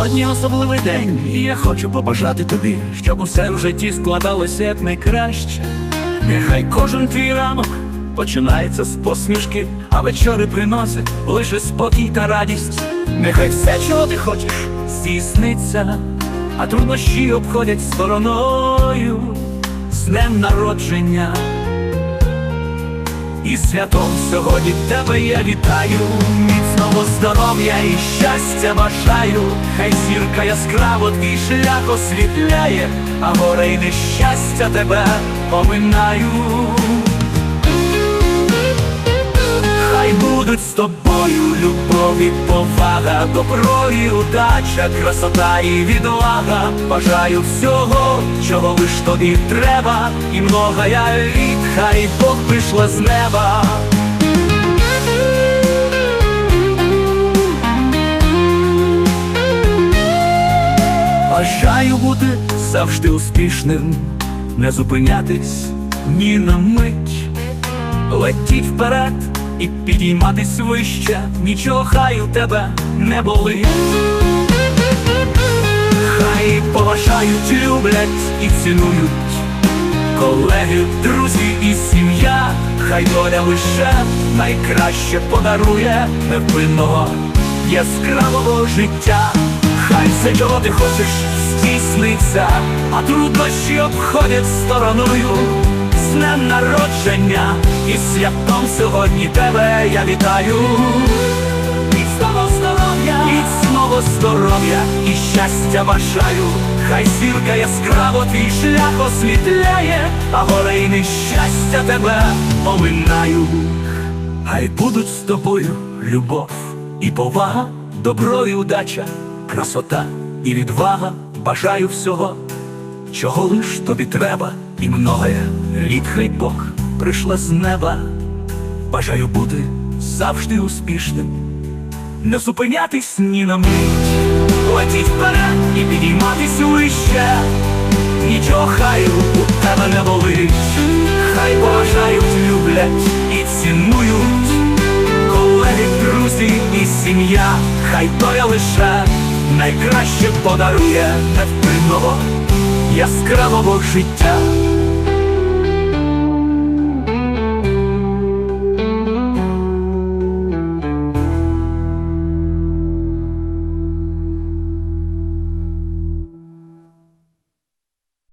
Сьогодні особливий день, і я хочу побажати тобі, щоб усе в житті складалося як найкраще. Нехай кожен твій ранок починається з посмішки, а вечори приносять лише спокій та радість. Нехай все, чого ти хочеш, здійсниться, а труднощі обходять стороною з днем народження. І святом сьогодні тебе я вітаю, міцного здоров'я і щастя бажаю, хай зірка яскраво твій шлях освітляє, а горе й нещастя тебе оминають. Хай будуть з тобою любов і повага, добро і удача, красота і відвага. Бажаю всього, чого лиш тобі треба, і многая літ, хай Бог прийшла з неба. Бажаю бути завжди успішним, не зупинятись ні на мить, летіть вперед і підійматись вище, нічого хай у тебе не болить. Хай поважають, люблять і цінують колеги, друзі і сім'я, хай доля лише найкраще подарує невинного яскравого життя. Хай все, чого ти хочеш, здійсниться, а труднощі обходять стороною. З днем народження і святом сьогодні тебе я вітаю. Міцного здоров'я, міцного здоров'я і щастя бажаю. Хай зірка яскраво твій шлях освітляє, а горе й нещастя тебе оминаю. Хай будуть з тобою любов і повага, добро і удача, красота і відвага. Бажаю всього, чого лиш тобі треба, і многое літ хай Бог прийшла з неба. Бажаю бути завжди успішним, не зупинятись ні на мить, летіть вперед і підійматись вище, нічого хай у тебе не болить, хай поважають, люблять і цінують, колеги, друзі і сім'я, хай доля лише найкраще подарує невпинного яскравого життя.